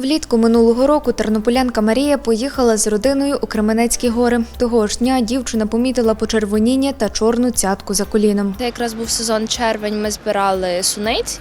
Влітку минулого року тернополянка Марія поїхала з родиною у Кременецькі гори. Того ж дня дівчина помітила почервоніння та чорну цятку за коліном. Це якраз був сезон червень. Ми збирали суниці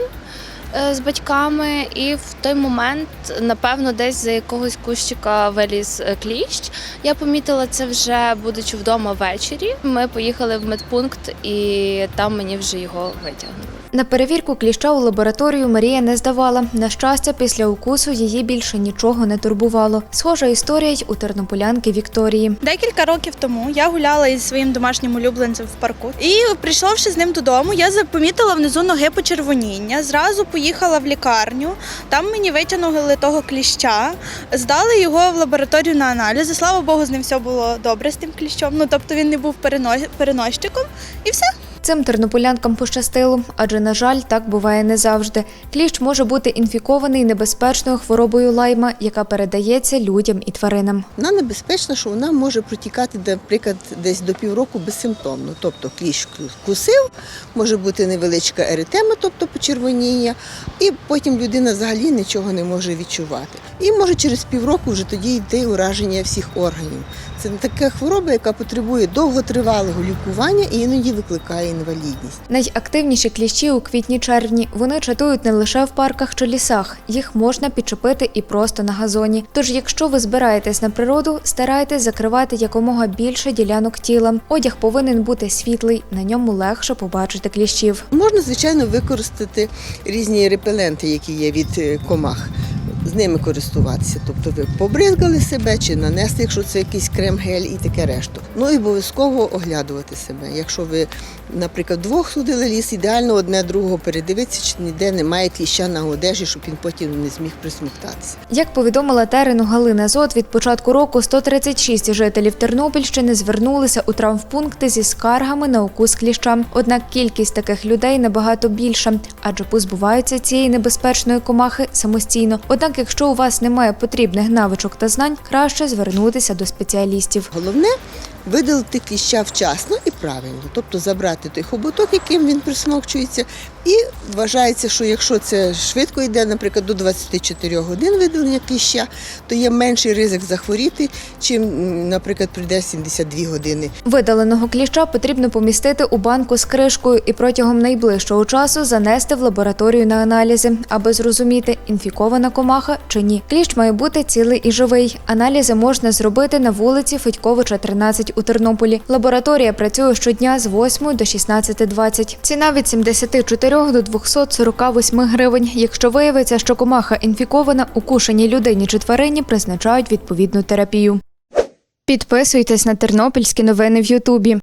з батьками, і в той момент, напевно, десь за якогось кущика виліз е, кліщ. Я помітила це вже будучи вдома ввечері. Ми поїхали в медпункт, і там мені вже його витягнули. На перевірку кліща у лабораторію Марія не здавала. На щастя, після укусу її більше нічого не турбувало. Схожа історія й у тернополянки Вікторії. Декілька років тому я гуляла із своїм домашнім улюбленцем в парку. І прийшовши з ним додому, я запомітила внизу ноги почервоніння. Зразу поїхала в лікарню. Там мені витягнули того кліща, здали його в лабораторію на аналізи. Слава Богу, з ним все було добре з тим кліщом. Ну тобто він не був перено- переносчиком, і все. Цим тернополянкам пощастило, адже, на жаль, так буває не завжди. Кліщ може бути інфікований небезпечною хворобою лайма, яка передається людям і тваринам. Вона небезпечна, що вона може протікати, наприклад, десь до півроку безсимптомно. Тобто кліщ кусив, може бути невеличка еретема, тобто почервоніння, і потім людина взагалі нічого не може відчувати. І може через півроку вже тоді йти ураження всіх органів. Це така хвороба, яка потребує довготривалого лікування і іноді викликає інвалідність. Найактивніші кліщі у квітні-червні. Вони чатують не лише в парках чи лісах. Їх можна підчепити і просто на газоні. Тож, якщо ви збираєтесь на природу, старайтесь закривати якомога більше ділянок тіла. Одяг повинен бути світлий, на ньому легше побачити кліщів. Можна, звичайно, використати різні репеленти, які є від е, комах. З ними користуватися. Тобто ви побризгали себе чи нанесли, якщо це якийсь крем-гель і таке решту. Ну і обов'язково оглядувати себе. Якщо ви, наприклад, двох судили ліс, ідеально одне другого передивитися, чи ніде немає кліща на одежі, щоб він потім не зміг присмоктатися. Як повідомила терену Галина Зот, від початку року 136 жителів Тернопільщини звернулися у травмпункти зі скаргами на укус кліща. Однак кількість таких людей набагато більша, адже позбуваються цієї небезпечної комахи самостійно. Однак, якщо у вас немає потрібних навичок та знань, краще звернутися до спеціалістів. Головне видалити кліща вчасно і правильно, тобто забрати той хоботок, яким він присмокчується, і вважається, що якщо це швидко йде, наприклад, до 24 годин видалення кліща, то є менший ризик захворіти, чим, наприклад, прийде 72 години. Видаленого кліща потрібно помістити у банку з кришкою і протягом найближчого часу занести в лабораторію на аналізи, аби зрозуміти, інфікована комаха чи ні. Кліщ має бути цілий і живий. Аналізи можна зробити на вулиці Федьковича, 13 у Тернополі. Лабораторія працює щодня з 8 до 16.20. Ціна від 74 до 248 гривень. Якщо виявиться, що комаха інфікована, укушеній людині чи тварині призначають відповідну терапію. Підписуйтесь на тернопільські новини в Ютубі.